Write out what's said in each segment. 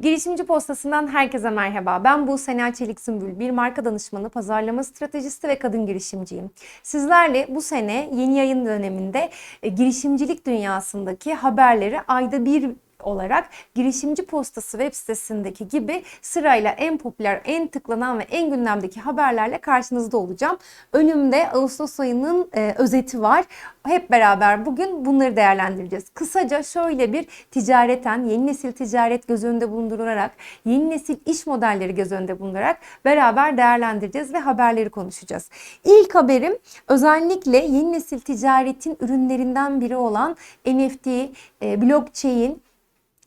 Girişimci Postası'ndan herkese merhaba. Ben bu Sena Çelik Sümbül, bir marka danışmanı, pazarlama stratejisti ve kadın girişimciyim. Sizlerle bu sene yeni yayın döneminde e, girişimcilik dünyasındaki haberleri ayda bir olarak girişimci postası web sitesindeki gibi sırayla en popüler, en tıklanan ve en gündemdeki haberlerle karşınızda olacağım. Önümde Ağustos ayının e, özeti var. Hep beraber bugün bunları değerlendireceğiz. Kısaca şöyle bir ticareten, yeni nesil ticaret göz önünde bulundurarak, yeni nesil iş modelleri göz önünde bulundurarak beraber değerlendireceğiz ve haberleri konuşacağız. İlk haberim özellikle yeni nesil ticaretin ürünlerinden biri olan NFT, e, blockchain,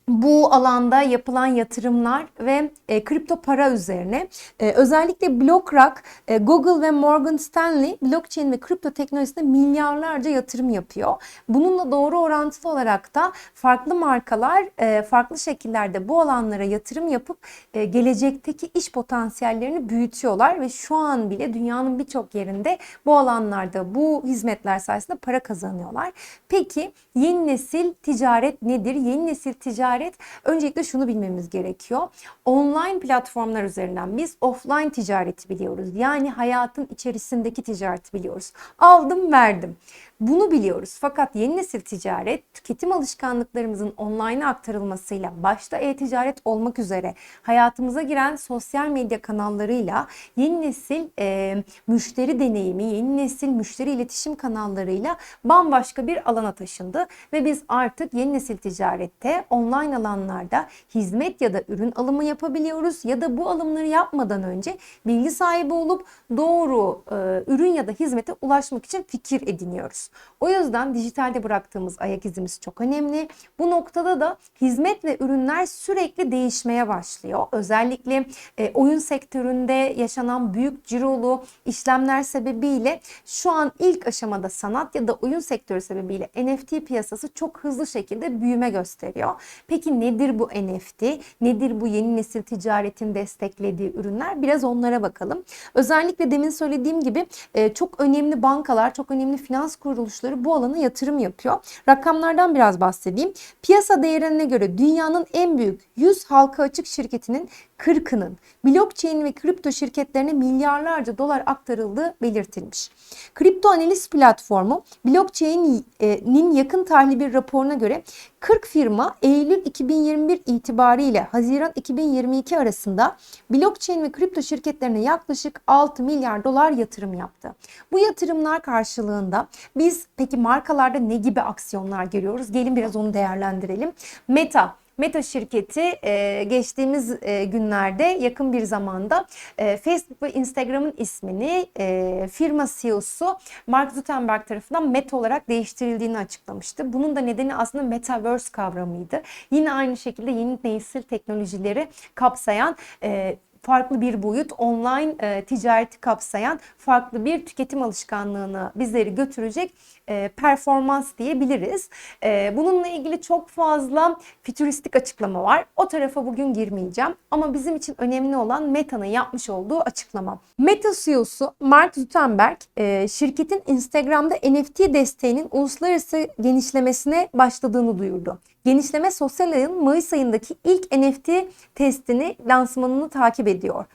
bu alanda yapılan yatırımlar ve e, kripto para üzerine e, özellikle BlackRock, e, Google ve Morgan Stanley blockchain ve kripto teknolojisine milyarlarca yatırım yapıyor. Bununla doğru orantılı olarak da farklı markalar e, farklı şekillerde bu alanlara yatırım yapıp e, gelecekteki iş potansiyellerini büyütüyorlar ve şu an bile dünyanın birçok yerinde bu alanlarda bu hizmetler sayesinde para kazanıyorlar. Peki yeni nesil ticaret nedir? Yeni nesil ticaret öncelikle şunu bilmemiz gerekiyor. Online platformlar üzerinden biz offline ticareti biliyoruz. Yani hayatın içerisindeki ticareti biliyoruz. Aldım verdim. Bunu biliyoruz. Fakat yeni nesil ticaret tüketim alışkanlıklarımızın online aktarılmasıyla başta e-ticaret olmak üzere hayatımıza giren sosyal medya kanallarıyla yeni nesil e, müşteri deneyimi, yeni nesil müşteri iletişim kanallarıyla bambaşka bir alana taşındı ve biz artık yeni nesil ticarette online alanlarda hizmet ya da ürün alımı yapabiliyoruz ya da bu alımları yapmadan önce bilgi sahibi olup doğru e, ürün ya da hizmete ulaşmak için fikir ediniyoruz. O yüzden dijitalde bıraktığımız ayak izimiz çok önemli. Bu noktada da hizmet ve ürünler sürekli değişmeye başlıyor. Özellikle e, oyun sektöründe yaşanan büyük cirolu işlemler sebebiyle şu an ilk aşamada sanat ya da oyun sektörü sebebiyle NFT piyasası çok hızlı şekilde büyüme gösteriyor. Peki nedir bu NFT? Nedir bu yeni nesil ticaretin desteklediği ürünler? Biraz onlara bakalım. Özellikle demin söylediğim gibi e, çok önemli bankalar, çok önemli finans kuruluşları bu alana yatırım yapıyor. Rakamlardan biraz bahsedeyim. Piyasa değerine göre dünyanın en büyük 100 halka açık şirketinin 40'ının blockchain ve kripto şirketlerine milyarlarca dolar aktarıldığı belirtilmiş. Kripto analiz platformu blockchain'in yakın tarihli bir raporuna göre 40 firma Eylül 2021 itibariyle Haziran 2022 arasında blockchain ve kripto şirketlerine yaklaşık 6 milyar dolar yatırım yaptı. Bu yatırımlar karşılığında biz peki markalarda ne gibi aksiyonlar görüyoruz? Gelin biraz onu değerlendirelim. Meta Meta şirketi e, geçtiğimiz e, günlerde yakın bir zamanda e, Facebook ve Instagram'ın ismini e, firma CEO'su Mark Zuckerberg tarafından Meta olarak değiştirildiğini açıklamıştı. Bunun da nedeni aslında Metaverse kavramıydı. Yine aynı şekilde yeni nesil teknolojileri kapsayan e, farklı bir boyut online e, ticareti kapsayan farklı bir tüketim alışkanlığını bizleri götürecek e, performans diyebiliriz. E, bununla ilgili çok fazla fütüristik açıklama var. O tarafa bugün girmeyeceğim ama bizim için önemli olan Meta'nın yapmış olduğu açıklama. Meta CEO'su Mark Zuckerberg e, şirketin Instagram'da NFT desteğinin uluslararası genişlemesine başladığını duyurdu. Genişleme sosyal ayın Mayıs ayındaki ilk NFT testini lansmanını takip ediyor.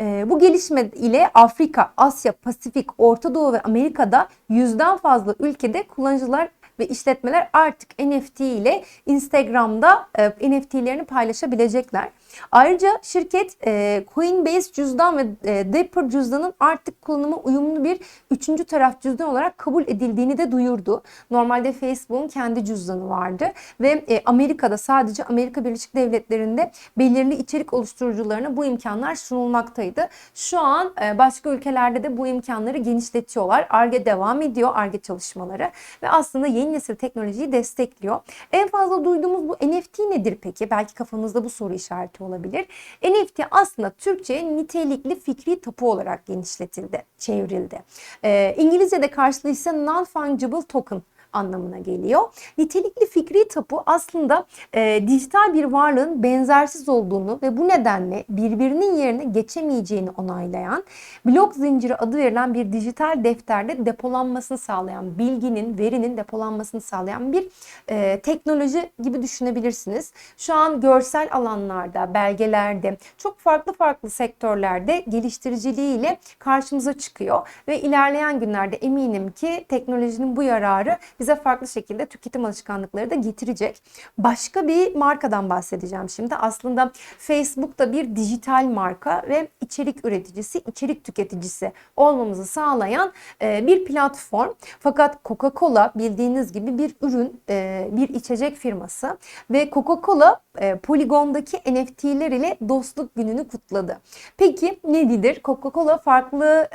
Ee, bu gelişme ile Afrika, Asya, Pasifik, Orta Doğu ve Amerika'da yüzden fazla ülkede kullanıcılar ve işletmeler artık NFT ile Instagram'da e, NFT'lerini paylaşabilecekler. Ayrıca şirket e, Coinbase cüzdan ve e, Dapper cüzdanın artık kullanıma uyumlu bir üçüncü taraf cüzdan olarak kabul edildiğini de duyurdu. Normalde Facebook'un kendi cüzdanı vardı ve e, Amerika'da sadece Amerika Birleşik Devletleri'nde belirli içerik oluşturucularına bu imkanlar sunulmaktaydı. Şu an e, başka ülkelerde de bu imkanları genişletiyorlar. ARGE devam ediyor, ARGE çalışmaları ve aslında yeni nesil teknolojiyi destekliyor. En fazla duyduğumuz bu NFT nedir peki? Belki kafanızda bu soru işareti olabilir. NFT aslında Türkçe'ye nitelikli fikri tapu olarak genişletildi, çevrildi. E, İngilizce'de karşılığı ise non-fungible token anlamına geliyor. Nitelikli fikri tapu aslında e, dijital bir varlığın benzersiz olduğunu ve bu nedenle birbirinin yerine geçemeyeceğini onaylayan blok zinciri adı verilen bir dijital defterde depolanmasını sağlayan bilginin, verinin depolanmasını sağlayan bir e, teknoloji gibi düşünebilirsiniz. Şu an görsel alanlarda, belgelerde, çok farklı farklı sektörlerde geliştiriciliğiyle karşımıza çıkıyor ve ilerleyen günlerde eminim ki teknolojinin bu yararı bize farklı şekilde tüketim alışkanlıkları da getirecek. Başka bir markadan bahsedeceğim şimdi. Aslında Facebook da bir dijital marka ve içerik üreticisi, içerik tüketicisi olmamızı sağlayan e, bir platform. Fakat Coca-Cola bildiğiniz gibi bir ürün, e, bir içecek firması ve Coca-Cola e, Polygon'daki NFT'ler ile dostluk gününü kutladı. Peki nedir? Coca-Cola farklı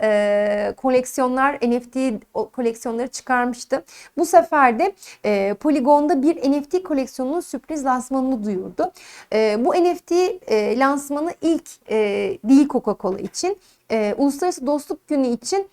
koleksiyonlar, NFT koleksiyonları çıkarmıştı. Bu sefer de e, Polygon'da bir NFT koleksiyonunun sürpriz lansmanını duyurdu. E, bu NFT e, lansmanı ilk e, değil Coca-Cola için. E, Uluslararası Dostluk Günü için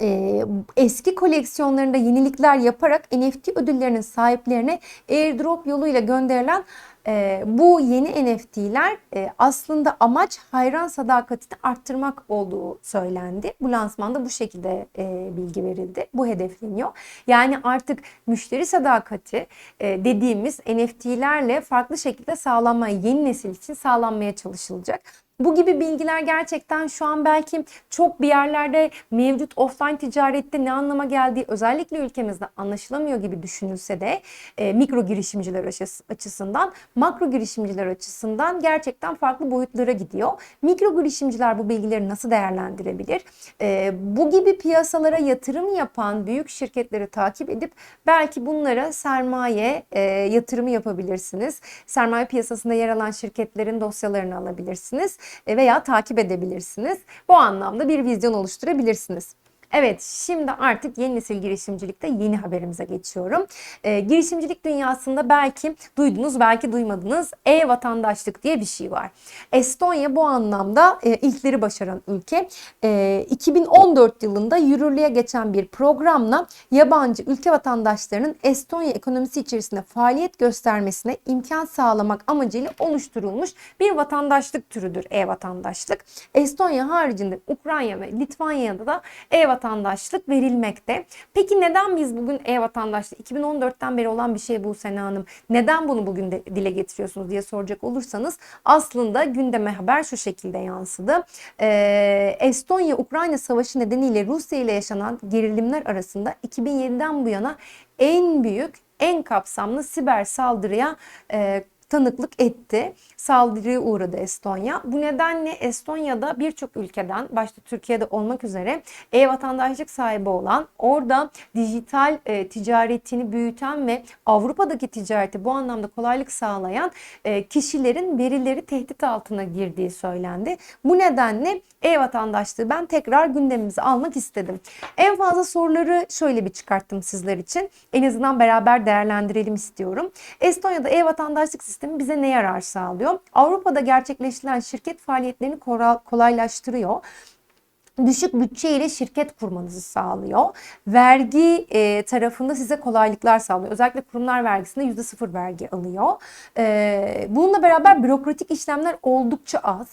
e, eski koleksiyonlarında yenilikler yaparak NFT ödüllerinin sahiplerine airdrop yoluyla gönderilen e, bu yeni NFT'ler e, aslında amaç hayran sadakatini arttırmak olduğu söylendi. Bu lansmanda bu şekilde e, bilgi verildi. Bu hedefleniyor. Yani artık müşteri sadakati e, dediğimiz NFT'lerle farklı şekilde sağlanmaya, yeni nesil için sağlanmaya çalışılacak. Bu gibi bilgiler gerçekten şu an belki çok bir yerlerde mevcut offline ticarette ne anlama geldiği özellikle ülkemizde anlaşılamıyor gibi düşünülse de e, mikro girişimciler açıs- açısından, makro girişimciler açısından gerçekten farklı boyutlara gidiyor. Mikro girişimciler bu bilgileri nasıl değerlendirebilir? E, bu gibi piyasalara yatırım yapan büyük şirketleri takip edip belki bunlara sermaye e, yatırımı yapabilirsiniz. Sermaye piyasasında yer alan şirketlerin dosyalarını alabilirsiniz veya takip edebilirsiniz. Bu anlamda bir vizyon oluşturabilirsiniz. Evet, şimdi artık yeni nesil girişimcilikte yeni haberimize geçiyorum. Ee, girişimcilik dünyasında belki duydunuz, belki duymadınız. E-vatandaşlık diye bir şey var. Estonya bu anlamda e, ilkleri başaran ülke. E, 2014 yılında yürürlüğe geçen bir programla yabancı ülke vatandaşlarının Estonya ekonomisi içerisinde faaliyet göstermesine imkan sağlamak amacıyla oluşturulmuş bir vatandaşlık türüdür e-vatandaşlık. Estonya haricinde Ukrayna ve Litvanya'da da e-vatandaşlık verilmekte. Peki neden biz bugün e-vatandaşlık 2014'ten beri olan bir şey bu Sena Hanım. Neden bunu bugün de dile getiriyorsunuz diye soracak olursanız aslında gündeme haber şu şekilde yansıdı. Ee, Estonya-Ukrayna savaşı nedeniyle Rusya ile yaşanan gerilimler arasında 2007'den bu yana en büyük, en kapsamlı siber saldırıya e, tanıklık etti. Saldırıya uğradı Estonya. Bu nedenle Estonya'da birçok ülkeden başta Türkiye'de olmak üzere e-vatandaşlık sahibi olan, orada dijital e, ticaretini büyüten ve Avrupa'daki ticareti bu anlamda kolaylık sağlayan e, kişilerin verileri tehdit altına girdiği söylendi. Bu nedenle e-vatandaşlığı ben tekrar gündemimize almak istedim. En fazla soruları şöyle bir çıkarttım sizler için. En azından beraber değerlendirelim istiyorum. Estonya'da e-vatandaşlık sistemi bize ne yarar sağlıyor? Avrupa'da gerçekleştirilen şirket faaliyetlerini kolaylaştırıyor düşük bütçe ile şirket kurmanızı sağlıyor. Vergi e, tarafında size kolaylıklar sağlıyor. Özellikle kurumlar vergisinde %0 vergi alıyor. E, bununla beraber bürokratik işlemler oldukça az.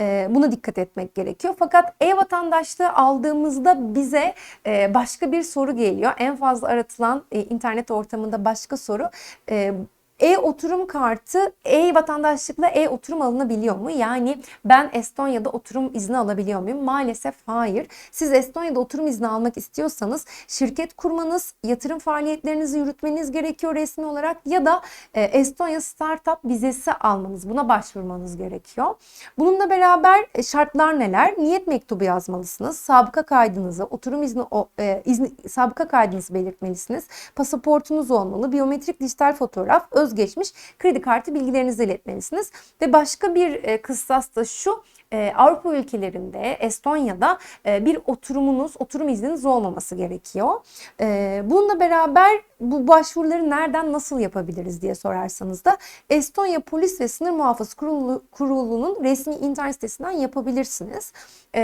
E, buna dikkat etmek gerekiyor. Fakat e-vatandaşlığı aldığımızda bize e, başka bir soru geliyor. En fazla aratılan e, internet ortamında başka soru. E, e-oturum kartı e-vatandaşlıkla e-oturum alınabiliyor mu? Yani ben Estonya'da oturum izni alabiliyor muyum? Maalesef hayır. Siz Estonya'da oturum izni almak istiyorsanız şirket kurmanız, yatırım faaliyetlerinizi yürütmeniz gerekiyor resmi olarak ya da e, Estonya Startup vizesi almanız, buna başvurmanız gerekiyor. Bununla beraber e, şartlar neler? Niyet mektubu yazmalısınız. Sabıka kaydınızı, oturum izni, o- e, izni sabıka kaydınızı belirtmelisiniz. Pasaportunuz olmalı, biyometrik dijital fotoğraf, öz özgeçmiş kredi kartı bilgilerinizi iletmelisiniz. Ve başka bir e, kıssas da şu e, Avrupa ülkelerinde, Estonya'da e, bir oturumunuz, oturum izniniz olmaması gerekiyor. Bununla beraber bu başvuruları nereden nasıl yapabiliriz diye sorarsanız da Estonya Polis ve Sınır Muhafız Kurulu, Kurulu'nun resmi internet sitesinden yapabilirsiniz. E,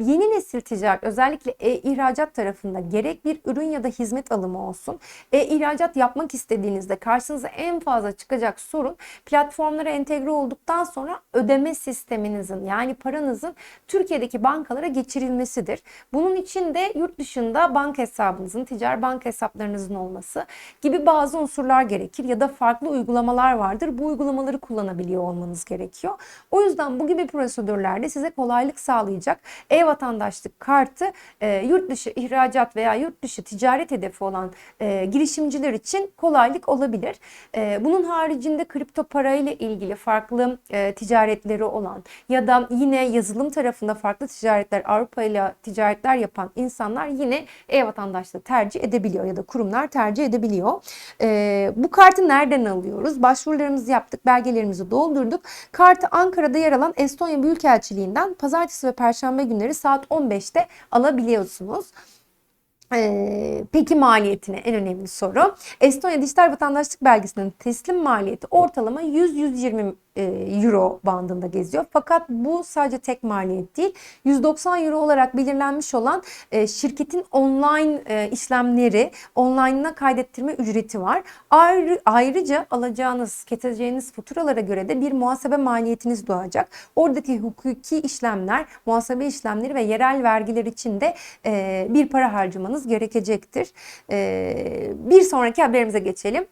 yeni nesil ticaret özellikle e-ihracat tarafında gerek bir ürün ya da hizmet alımı olsun. E-ihracat yapmak istediğinizde karşınıza en fazla çıkacak sorun platformlara entegre olduktan sonra ödeme sisteminizin yani paranızın Türkiye'deki bankalara geçirilmesidir. Bunun için de yurt dışında banka hesabınızın, ticari banka hesaplarınızın olması gibi bazı unsurlar gerekir ya da farklı uygulamalar vardır. Bu uygulamaları kullanabiliyor olmanız gerekiyor. O yüzden bu gibi prosedürlerde size kolaylık sağlayacak e-vatandaşlık kartı e, yurt dışı ihracat veya yurt dışı ticaret hedefi olan e, girişimciler için kolaylık olabilir. E, bunun haricinde kripto parayla ilgili farklı e, ticaretleri olan ya da yine yazılım tarafında farklı ticaretler Avrupa ile ticaretler yapan insanlar yine e-vatandaşlığı tercih edebiliyor ya da kurumlar tercih edebiliyor. E, bu kartı nereden alıyoruz? Başvurularımızı yaptık, belgelerimizi doldurduk. Kartı Ankara'da yer alan Estonya Büyükelçiliğinden pazartesi ve perşembe günleri saat 15'te alabiliyorsunuz. Ee, peki maliyetine en önemli soru. Estonya Dijital Vatandaşlık Belgesi'nin teslim maliyeti ortalama 100-120 e, euro bandında geziyor. Fakat bu sadece tek maliyet değil. 190 euro olarak belirlenmiş olan e, şirketin online e, işlemleri, online'ına kaydettirme ücreti var. Ayrı, ayrıca alacağınız, keseceğiniz faturalara göre de bir muhasebe maliyetiniz doğacak. Oradaki hukuki işlemler, muhasebe işlemleri ve yerel vergiler için de bir para harcamanız gerekecektir. Bir sonraki haberimize geçelim.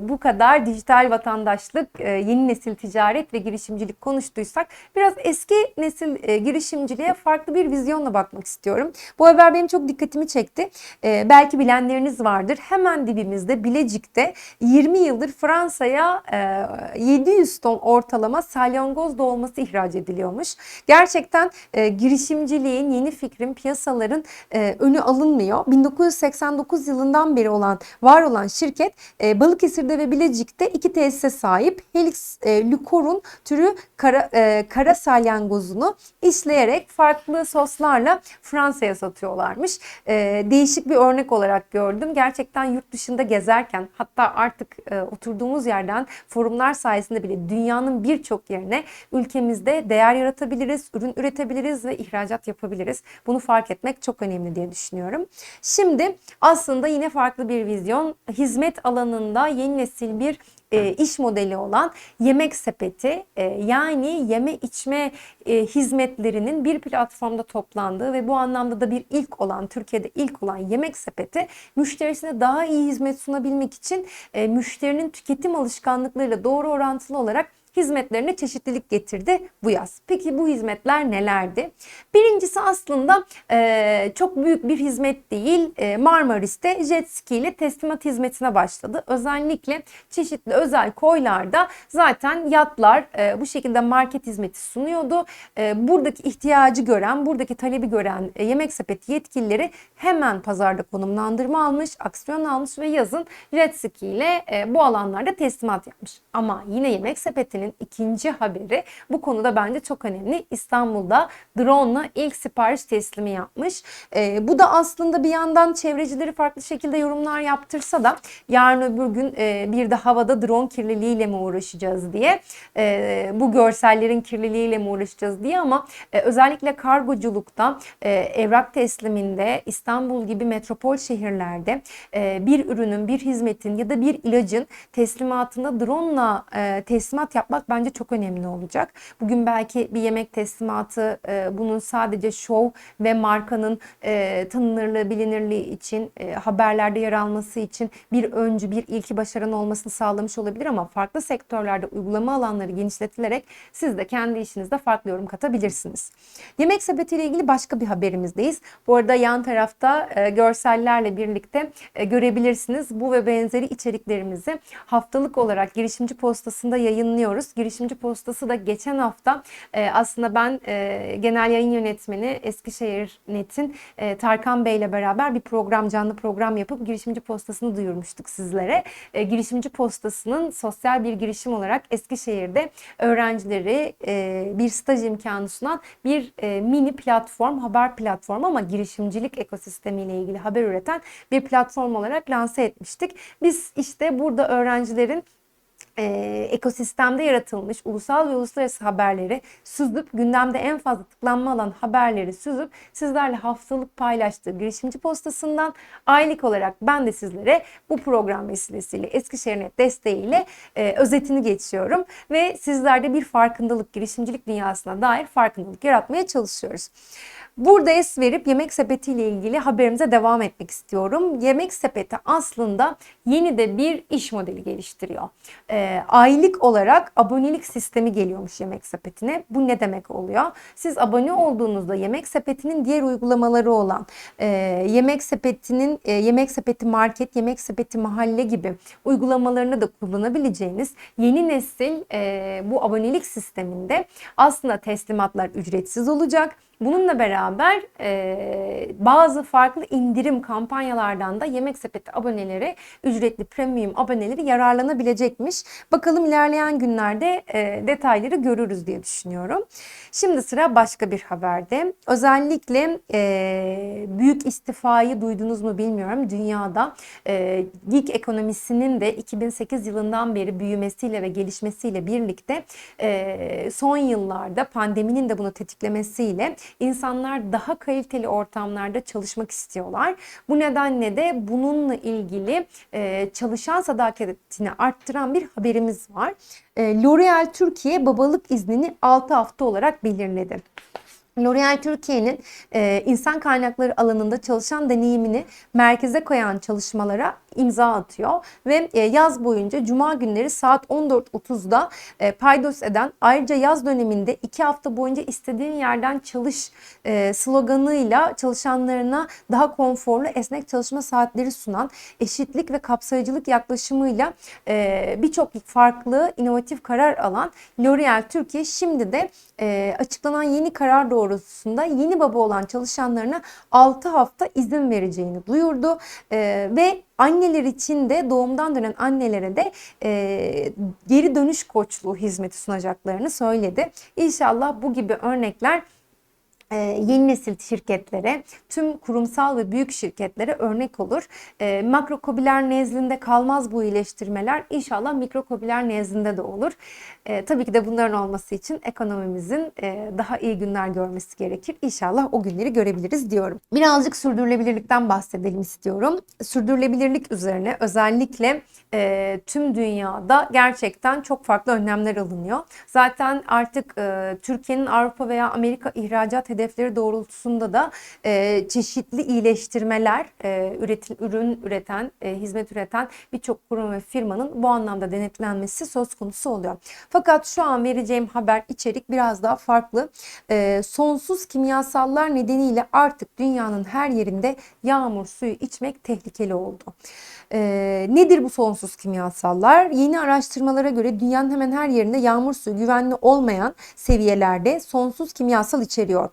Bu kadar dijital vatandaşlık, yeni nesil ticaret ticaret ve girişimcilik konuştuysak biraz eski nesil e, girişimciliğe farklı bir vizyonla bakmak istiyorum. Bu haber benim çok dikkatimi çekti. E, belki bilenleriniz vardır. Hemen dibimizde Bilecik'te 20 yıldır Fransa'ya e, 700 ton ortalama salyangoz dolması ihraç ediliyormuş. Gerçekten e, girişimciliğin, yeni fikrin, piyasaların e, önü alınmıyor. 1989 yılından beri olan var olan şirket e, Balıkesir'de ve Bilecik'te iki tesise sahip. Helix e, Lukor'un türü kara, e, kara salyangozunu işleyerek farklı soslarla Fransa'ya satıyorlarmış. E, değişik bir örnek olarak gördüm. Gerçekten yurt dışında gezerken hatta artık e, oturduğumuz yerden forumlar sayesinde bile dünyanın birçok yerine ülkemizde değer yaratabiliriz, ürün üretebiliriz ve ihracat yapabiliriz. Bunu fark etmek çok önemli diye düşünüyorum. Şimdi aslında yine farklı bir vizyon. Hizmet alanında yeni nesil bir e, iş modeli olan yemek sepeti e, yani yeme içme e, hizmetlerinin bir platformda toplandığı ve bu anlamda da bir ilk olan Türkiye'de ilk olan yemek sepeti müşterisine daha iyi hizmet sunabilmek için e, müşterinin tüketim alışkanlıklarıyla doğru orantılı olarak hizmetlerine çeşitlilik getirdi bu yaz. Peki bu hizmetler nelerdi? Birincisi aslında e, çok büyük bir hizmet değil. E, Marmaris'te jet ski ile teslimat hizmetine başladı. Özellikle çeşitli özel koylarda zaten yatlar e, bu şekilde market hizmeti sunuyordu. E, buradaki ihtiyacı gören, buradaki talebi gören e, yemek sepeti yetkilileri hemen pazarda konumlandırma almış, aksiyon almış ve yazın jet ski ile e, bu alanlarda teslimat yapmış. Ama yine yemek sepetinin Gazetesi'nin ikinci haberi bu konuda bence çok önemli. İstanbul'da drone'la ilk sipariş teslimi yapmış. E, bu da aslında bir yandan çevrecileri farklı şekilde yorumlar yaptırsa da yarın öbür gün e, bir de havada drone kirliliğiyle mi uğraşacağız diye e, bu görsellerin kirliliğiyle mi uğraşacağız diye ama e, özellikle kargoculukta e, evrak tesliminde İstanbul gibi metropol şehirlerde e, bir ürünün bir hizmetin ya da bir ilacın teslimatında drone'la e, teslimat yapmak yapmak bence çok önemli olacak. Bugün belki bir yemek teslimatı e, bunun sadece şov ve markanın e, tanınırlığı, bilinirliği için, e, haberlerde yer alması için bir öncü, bir ilki başaran olmasını sağlamış olabilir ama farklı sektörlerde uygulama alanları genişletilerek siz de kendi işinizde farklı yorum katabilirsiniz. Yemek sepeti ile ilgili başka bir haberimizdeyiz. Bu arada yan tarafta e, görsellerle birlikte e, görebilirsiniz. Bu ve benzeri içeriklerimizi haftalık olarak girişimci postasında yayınlıyoruz ediyoruz. Girişimci Postası da geçen hafta e, aslında ben e, genel yayın yönetmeni Eskişehir Net'in e, Tarkan Bey ile beraber bir program, canlı program yapıp Girişimci Postası'nı duyurmuştuk sizlere. E, Girişimci Postası'nın sosyal bir girişim olarak Eskişehir'de öğrencileri e, bir staj imkanı sunan bir e, mini platform, haber platformu ama girişimcilik ekosistemiyle ilgili haber üreten bir platform olarak lanse etmiştik. Biz işte burada öğrencilerin e, ekosistemde yaratılmış ulusal ve uluslararası haberleri süzüp gündemde en fazla tıklanma alan haberleri süzüp sizlerle haftalık paylaştığı girişimci postasından aylık olarak ben de sizlere bu program vesilesiyle Eskişehir Net desteğiyle e, özetini geçiyorum ve sizlerde bir farkındalık girişimcilik dünyasına dair farkındalık yaratmaya çalışıyoruz. Burada es verip yemek sepeti ile ilgili haberimize devam etmek istiyorum. Yemek sepeti aslında yeni de bir iş modeli geliştiriyor. Ee, aylık olarak abonelik sistemi geliyormuş yemek sepetine. Bu ne demek oluyor? Siz abone olduğunuzda yemek sepetinin diğer uygulamaları olan e, yemek sepetinin e, yemek sepeti market, yemek sepeti mahalle gibi uygulamalarını da kullanabileceğiniz yeni nesil e, bu abonelik sisteminde aslında teslimatlar ücretsiz olacak. Bununla beraber e, bazı farklı indirim kampanyalardan da Yemek Sepeti aboneleri, ücretli premium aboneleri yararlanabilecekmiş. Bakalım ilerleyen günlerde e, detayları görürüz diye düşünüyorum. Şimdi sıra başka bir haberde. Özellikle e, büyük istifayı duydunuz mu bilmiyorum. Dünyada e, gig ekonomisinin de 2008 yılından beri büyümesiyle ve gelişmesiyle birlikte e, son yıllarda pandeminin de bunu tetiklemesiyle insanlar daha kaliteli ortamlarda çalışmak istiyorlar. Bu nedenle de bununla ilgili e, çalışan sadakatini arttıran bir haberimiz var. E, L'Oreal Türkiye babalık iznini 6 hafta olarak belirledi. L'Oreal Türkiye'nin e, insan kaynakları alanında çalışan deneyimini merkeze koyan çalışmalara imza atıyor ve e, yaz boyunca cuma günleri saat 14.30'da e, paydos eden ayrıca yaz döneminde 2 hafta boyunca istediğin yerden çalış e, sloganıyla çalışanlarına daha konforlu esnek çalışma saatleri sunan eşitlik ve kapsayıcılık yaklaşımıyla e, birçok farklı inovatif karar alan L'Oreal Türkiye şimdi de e, açıklanan yeni karar doğrultusunda yeni baba olan çalışanlarına 6 hafta izin vereceğini duyurdu e, ve Anneler için de doğumdan dönen annelere de e, geri dönüş koçluğu hizmeti sunacaklarını söyledi. İnşallah bu gibi örnekler e, yeni nesil şirketlere, tüm kurumsal ve büyük şirketlere örnek olur. E, makrokobiler nezdinde kalmaz bu iyileştirmeler. İnşallah mikrokobiler nezdinde de olur. E, tabii ki de bunların olması için ekonomimizin e, daha iyi günler görmesi gerekir. İnşallah o günleri görebiliriz diyorum. Birazcık sürdürülebilirlikten bahsedelim istiyorum. Sürdürülebilirlik üzerine özellikle e, tüm dünyada gerçekten çok farklı önlemler alınıyor. Zaten artık e, Türkiye'nin Avrupa veya Amerika ihracat hedefleri doğrultusunda da e, çeşitli iyileştirmeler e, üretil, ürün üreten, e, hizmet üreten birçok kurum ve firmanın bu anlamda denetlenmesi söz konusu oluyor. Fakat şu an vereceğim haber içerik biraz daha farklı. E, sonsuz kimyasallar nedeniyle artık dünyanın her yerinde yağmur suyu içmek tehlikeli oldu. E, nedir bu sonsuz kimyasallar? Yeni araştırmalara göre dünyanın hemen her yerinde yağmur suyu güvenli olmayan seviyelerde sonsuz kimyasal içeriyor.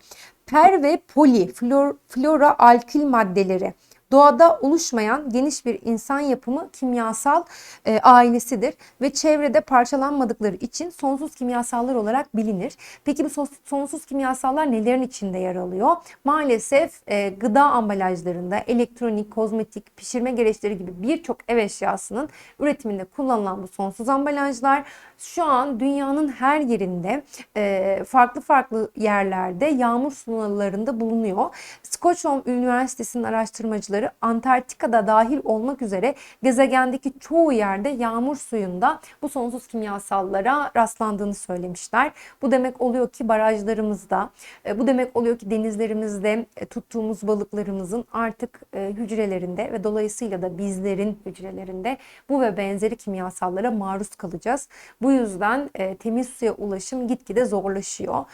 Per ve poli flor, flora alkil maddeleri doğada oluşmayan geniş bir insan yapımı kimyasal e, ailesidir ve çevrede parçalanmadıkları için sonsuz kimyasallar olarak bilinir. Peki bu sonsuz kimyasallar nelerin içinde yer alıyor? Maalesef e, gıda ambalajlarında elektronik, kozmetik, pişirme gereçleri gibi birçok ev eşyasının üretiminde kullanılan bu sonsuz ambalajlar şu an dünyanın her yerinde e, farklı farklı yerlerde yağmur sularında bulunuyor. Stockholm Üniversitesi'nin araştırmacıları Antarktika'da dahil olmak üzere gezegendeki çoğu yerde yağmur suyunda bu sonsuz kimyasallara rastlandığını söylemişler. Bu demek oluyor ki barajlarımızda, e, bu demek oluyor ki denizlerimizde e, tuttuğumuz balıklarımızın artık e, hücrelerinde ve dolayısıyla da bizlerin hücrelerinde bu ve benzeri kimyasallara maruz kalacağız. Bu yüzden temiz suya ulaşım gitgide zorlaşıyor.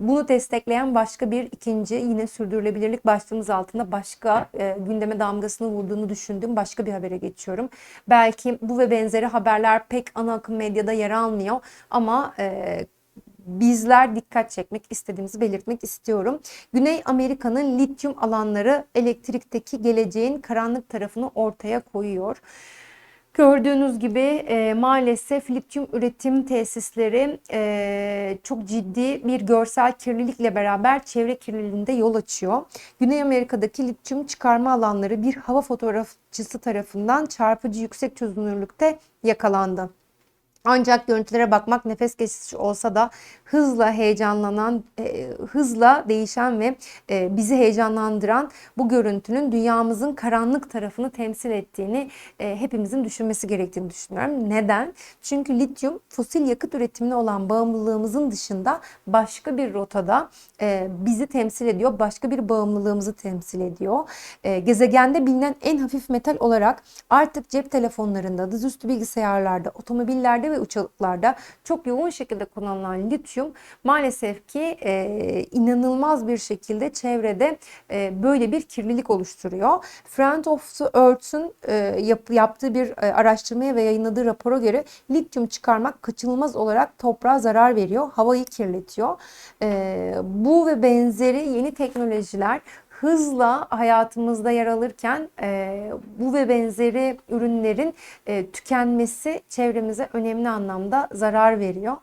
Bunu destekleyen başka bir ikinci yine sürdürülebilirlik başlığımız altında başka e, gündeme damgasını vurduğunu düşündüğüm başka bir habere geçiyorum. Belki bu ve benzeri haberler pek ana akım medyada yer almıyor ama e, bizler dikkat çekmek istediğimizi belirtmek istiyorum. Güney Amerika'nın lityum alanları elektrikteki geleceğin karanlık tarafını ortaya koyuyor. Gördüğünüz gibi e, maalesef lityum üretim tesisleri e, çok ciddi bir görsel kirlilikle beraber çevre kirliliğinde yol açıyor. Güney Amerika'daki lityum çıkarma alanları bir hava fotoğrafçısı tarafından çarpıcı yüksek çözünürlükte yakalandı. Ancak görüntülere bakmak nefes kesici olsa da hızla heyecanlanan, e, hızla değişen ve e, bizi heyecanlandıran bu görüntünün dünyamızın karanlık tarafını temsil ettiğini e, hepimizin düşünmesi gerektiğini düşünüyorum. Neden? Çünkü lityum fosil yakıt üretimine olan bağımlılığımızın dışında başka bir rotada e, bizi temsil ediyor, başka bir bağımlılığımızı temsil ediyor. E, gezegende bilinen en hafif metal olarak artık cep telefonlarında, dizüstü bilgisayarlarda, otomobillerde ve uçaklarda çok yoğun şekilde kullanılan lityum maalesef ki e, inanılmaz bir şekilde çevrede e, böyle bir kirlilik oluşturuyor. Friend of the Earth'ün e, yap, yaptığı bir e, araştırmaya ve yayınladığı rapora göre lityum çıkarmak kaçınılmaz olarak toprağa zarar veriyor, havayı kirletiyor. E, bu ve benzeri yeni teknolojiler hızla hayatımızda yer alırken e, bu ve benzeri ürünlerin e, tükenmesi çevremize önemli anlamda zarar veriyor.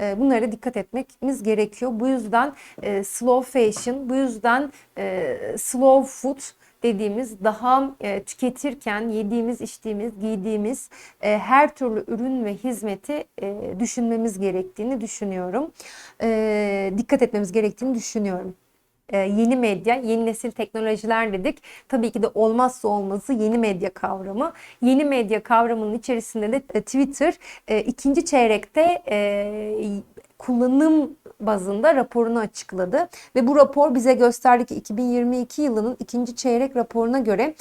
E, bunlara dikkat etmemiz gerekiyor. Bu yüzden e, slow fashion, bu yüzden e, slow food dediğimiz daha e, tüketirken yediğimiz, içtiğimiz, giydiğimiz e, her türlü ürün ve hizmeti e, düşünmemiz gerektiğini düşünüyorum. E, dikkat etmemiz gerektiğini düşünüyorum yeni medya, yeni nesil teknolojiler dedik. Tabii ki de olmazsa olmazı yeni medya kavramı. Yeni medya kavramının içerisinde de e, Twitter e, ikinci çeyrekte kullanım bazında raporunu açıkladı ve bu rapor bize gösterdi ki 2022 yılının ikinci çeyrek raporuna göre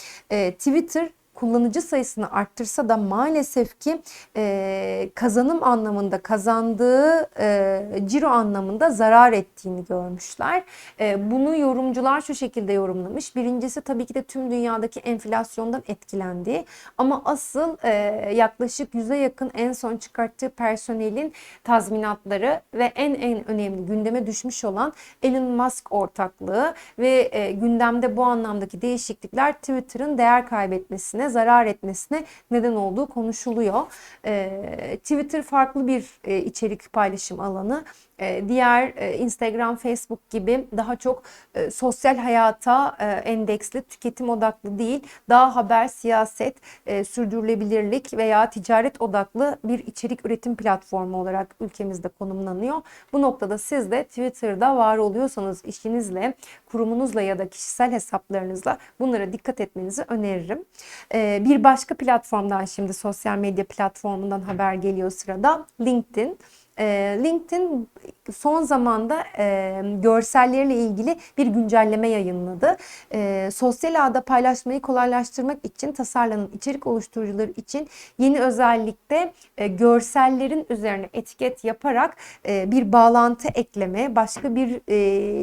Twitter kullanıcı sayısını arttırsa da maalesef ki e, kazanım anlamında kazandığı e, ciro anlamında zarar ettiğini görmüşler. E, bunu yorumcular şu şekilde yorumlamış. Birincisi tabii ki de tüm dünyadaki enflasyondan etkilendiği ama asıl e, yaklaşık yüze yakın en son çıkarttığı personelin tazminatları ve en en önemli gündeme düşmüş olan Elon Musk ortaklığı ve e, gündemde bu anlamdaki değişiklikler Twitter'ın değer kaybetmesine zarar etmesine neden olduğu konuşuluyor. Twitter farklı bir içerik paylaşım alanı. E, diğer e, Instagram, Facebook gibi daha çok e, sosyal hayata e, endeksli, tüketim odaklı değil, daha haber, siyaset, sürdürülebilirlik veya ticaret odaklı bir içerik üretim platformu olarak ülkemizde konumlanıyor. Bu noktada siz de Twitter'da var oluyorsanız işinizle, kurumunuzla ya da kişisel hesaplarınızla bunlara dikkat etmenizi öneririm. Ee, bir başka platformdan şimdi sosyal medya platformundan haber geliyor sırada LinkedIn. Ee, LinkedIn son zamanda e, görselleriyle ilgili bir güncelleme yayınladı. E, sosyal ağda paylaşmayı kolaylaştırmak için tasarlanan içerik oluşturucuları için yeni özellikle e, görsellerin üzerine etiket yaparak e, bir bağlantı ekleme, başka bir e,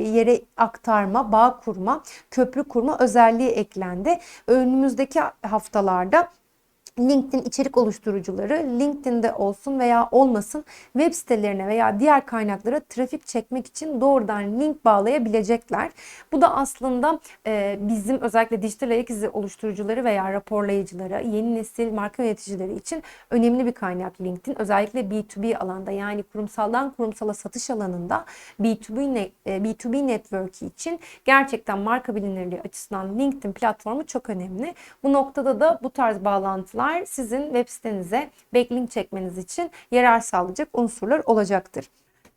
yere aktarma, bağ kurma, köprü kurma özelliği eklendi. Önümüzdeki haftalarda LinkedIn içerik oluşturucuları LinkedIn'de olsun veya olmasın web sitelerine veya diğer kaynaklara trafik çekmek için doğrudan link bağlayabilecekler. Bu da aslında e, bizim özellikle dijital ayak izi oluşturucuları veya raporlayıcılara, yeni nesil marka yöneticileri için önemli bir kaynak LinkedIn. Özellikle B2B alanda yani kurumsaldan kurumsala satış alanında B2B, ne, e, B2B network için gerçekten marka bilinirliği açısından LinkedIn platformu çok önemli. Bu noktada da bu tarz bağlantılar bunlar sizin web sitenize backlink çekmeniz için yarar sağlayacak unsurlar olacaktır.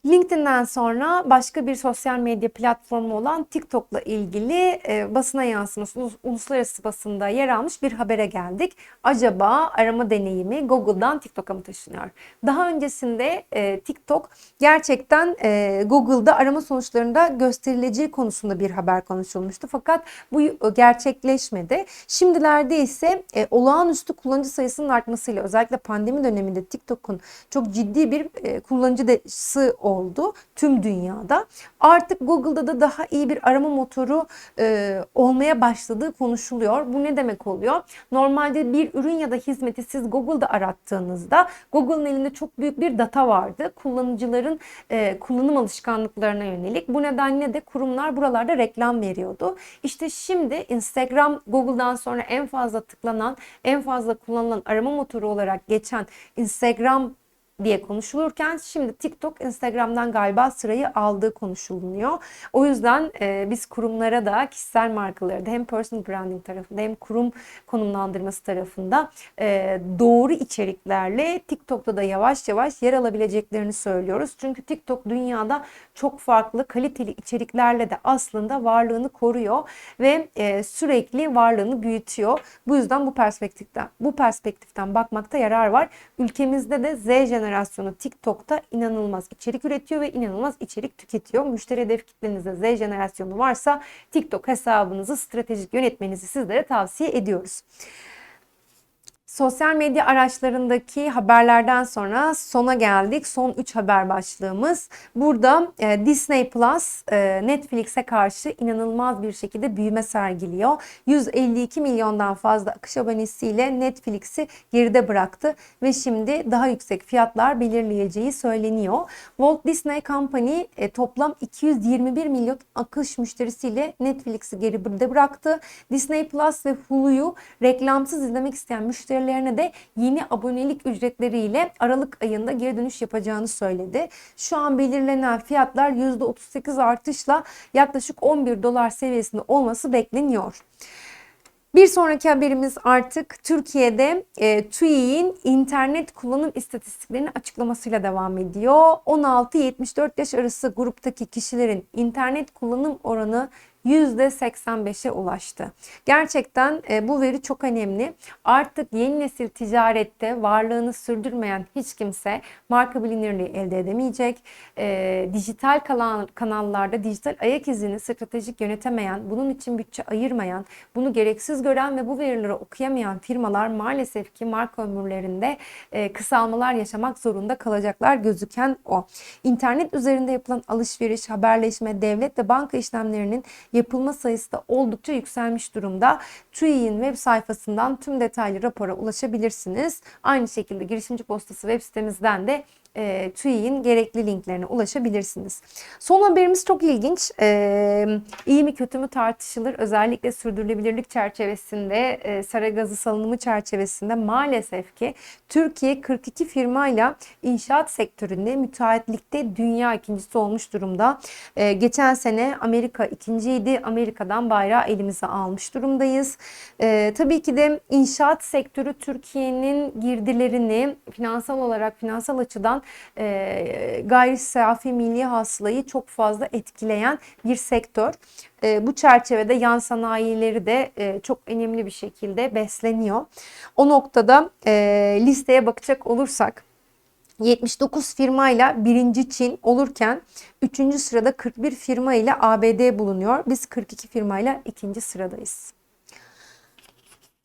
LinkedIn'den sonra başka bir sosyal medya platformu olan TikTok'la ilgili e, basına yansıması uluslararası basında yer almış bir habere geldik. Acaba arama deneyimi Google'dan TikTok'a mı taşınıyor? Daha öncesinde e, TikTok gerçekten e, Google'da arama sonuçlarında gösterileceği konusunda bir haber konuşulmuştu. Fakat bu gerçekleşmedi. Şimdilerde ise e, olağanüstü kullanıcı sayısının artmasıyla özellikle pandemi döneminde TikTok'un çok ciddi bir e, kullanıcısı oldu tüm dünyada. Artık Google'da da daha iyi bir arama motoru e, olmaya başladığı konuşuluyor. Bu ne demek oluyor? Normalde bir ürün ya da hizmeti siz Google'da arattığınızda Google'ın elinde çok büyük bir data vardı. Kullanıcıların e, kullanım alışkanlıklarına yönelik. Bu nedenle de kurumlar buralarda reklam veriyordu. İşte şimdi Instagram Google'dan sonra en fazla tıklanan, en fazla kullanılan arama motoru olarak geçen Instagram diye konuşulurken şimdi TikTok Instagram'dan galiba sırayı aldığı konuşuluyor. O yüzden e, biz kurumlara da kişisel markaları da hem personal branding tarafında hem kurum konumlandırması tarafında e, doğru içeriklerle TikTok'ta da yavaş yavaş yer alabileceklerini söylüyoruz. Çünkü TikTok dünyada çok farklı kaliteli içeriklerle de aslında varlığını koruyor ve e, sürekli varlığını büyütüyor. Bu yüzden bu perspektiften bu perspektiften bakmakta yarar var. Ülkemizde de Z jenerasyonu TikTok'ta inanılmaz içerik üretiyor ve inanılmaz içerik tüketiyor. Müşteri hedef kitlenizde Z jenerasyonu varsa TikTok hesabınızı stratejik yönetmenizi sizlere tavsiye ediyoruz. Sosyal medya araçlarındaki haberlerden sonra sona geldik. Son 3 haber başlığımız. Burada e, Disney Plus e, Netflix'e karşı inanılmaz bir şekilde büyüme sergiliyor. 152 milyondan fazla akış abonesiyle Netflix'i geride bıraktı ve şimdi daha yüksek fiyatlar belirleyeceği söyleniyor. Walt Disney Company e, toplam 221 milyon akış müşterisiyle Netflix'i geride bıraktı. Disney Plus ve Hulu'yu reklamsız izlemek isteyen müşteriler müşterilerine de yeni abonelik ücretleriyle Aralık ayında geri dönüş yapacağını söyledi. Şu an belirlenen fiyatlar %38 artışla yaklaşık 11 dolar seviyesinde olması bekleniyor. Bir sonraki haberimiz artık Türkiye'de e, TÜİ'nin internet kullanım istatistiklerini açıklamasıyla devam ediyor. 16-74 yaş arası gruptaki kişilerin internet kullanım oranı %85'e ulaştı. Gerçekten e, bu veri çok önemli. Artık yeni nesil ticarette varlığını sürdürmeyen hiç kimse marka bilinirliği elde edemeyecek. E, dijital kalan, kanallarda dijital ayak izini stratejik yönetemeyen, bunun için bütçe ayırmayan, bunu gereksiz gören ve bu verileri okuyamayan firmalar maalesef ki marka ömürlerinde e, kısalmalar yaşamak zorunda kalacaklar gözüken o. İnternet üzerinde yapılan alışveriş, haberleşme, devlet ve banka işlemlerinin yapılma sayısı da oldukça yükselmiş durumda. TÜİ'nin web sayfasından tüm detaylı rapora ulaşabilirsiniz. Aynı şekilde girişimci postası web sitemizden de e, TÜİ'nin gerekli linklerine ulaşabilirsiniz. Son haberimiz çok ilginç. E, iyi mi kötü mü tartışılır. Özellikle sürdürülebilirlik çerçevesinde, e, sera gazı salınımı çerçevesinde maalesef ki Türkiye 42 firmayla inşaat sektöründe müteahhitlikte dünya ikincisi olmuş durumda. E, geçen sene Amerika ikinciydi. Amerika'dan bayrağı elimize almış durumdayız. E, tabii ki de inşaat sektörü Türkiye'nin girdilerini finansal olarak, finansal açıdan e, gayri safi milli hasılayı çok fazla etkileyen bir sektör. E, bu çerçevede yan sanayileri de e, çok önemli bir şekilde besleniyor. O noktada e, listeye bakacak olursak 79 firmayla birinci Çin olurken 3. sırada 41 firma ile ABD bulunuyor. Biz 42 firmayla ikinci sıradayız.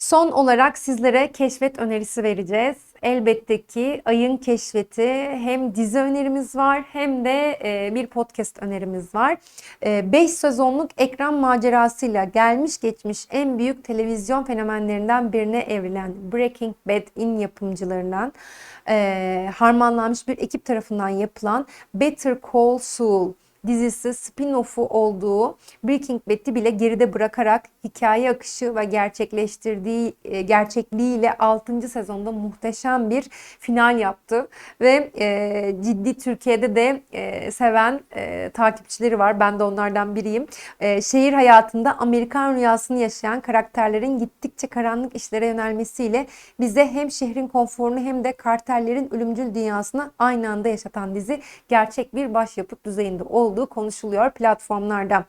Son olarak sizlere keşfet önerisi vereceğiz. Elbette ki ayın keşfeti hem dizi önerimiz var hem de e, bir podcast önerimiz var. 5 e, sezonluk ekran macerasıyla gelmiş geçmiş en büyük televizyon fenomenlerinden birine evrilen Breaking Bad'in yapımcılarından e, harmanlanmış bir ekip tarafından yapılan Better Call Saul dizisi spin-off'u olduğu Breaking Bad'i bile geride bırakarak hikaye akışı ve gerçekleştirdiği e, gerçekliğiyle 6. sezonda muhteşem bir final yaptı ve e, ciddi Türkiye'de de e, seven e, takipçileri var. Ben de onlardan biriyim. E, şehir hayatında Amerikan rüyasını yaşayan karakterlerin gittikçe karanlık işlere yönelmesiyle bize hem şehrin konforunu hem de kartellerin ölümcül dünyasını aynı anda yaşatan dizi gerçek bir başyapıt düzeyinde oldu olduğu konuşuluyor platformlarda.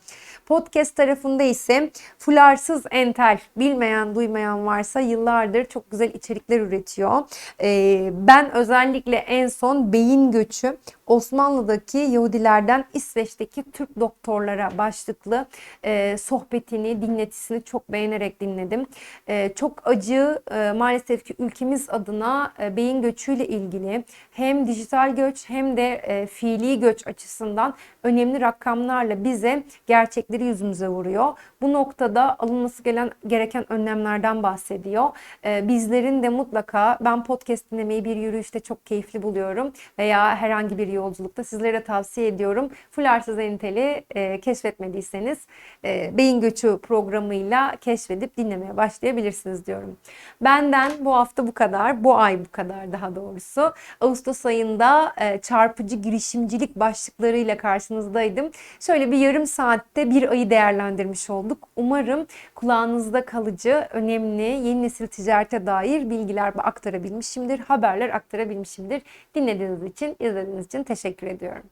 Podcast tarafında ise Fularsız Entel bilmeyen duymayan varsa yıllardır çok güzel içerikler üretiyor. Ee, ben özellikle en son beyin göçü Osmanlı'daki Yahudilerden İsveç'teki Türk doktorlara başlıklı e, sohbetini, dinletisini çok beğenerek dinledim. E, çok acı e, maalesef ki ülkemiz adına e, beyin göçüyle ilgili hem dijital göç hem de e, fiili göç açısından önemli rakamlarla bize gerçekleri yüzümüze vuruyor. Bu noktada alınması gelen gereken önlemlerden bahsediyor. E, bizlerin de mutlaka ben podcast dinlemeyi bir yürüyüşte çok keyifli buluyorum veya herhangi bir yolculukta sizlere tavsiye ediyorum. Fularsız Entel'i e, keşfetmediyseniz e, Beyin Göçü programıyla keşfedip dinlemeye başlayabilirsiniz diyorum. Benden bu hafta bu kadar, bu ay bu kadar daha doğrusu. Ağustos ayında e, çarpıcı girişimcilik başlıklarıyla karşınızdaydım. Şöyle bir yarım saatte bir ayı değerlendirmiş olduk. Umarım kulağınızda kalıcı, önemli, yeni nesil ticarete dair bilgiler aktarabilmişimdir, haberler aktarabilmişimdir. Dinlediğiniz için, izlediğiniz için teşekkür ediyorum.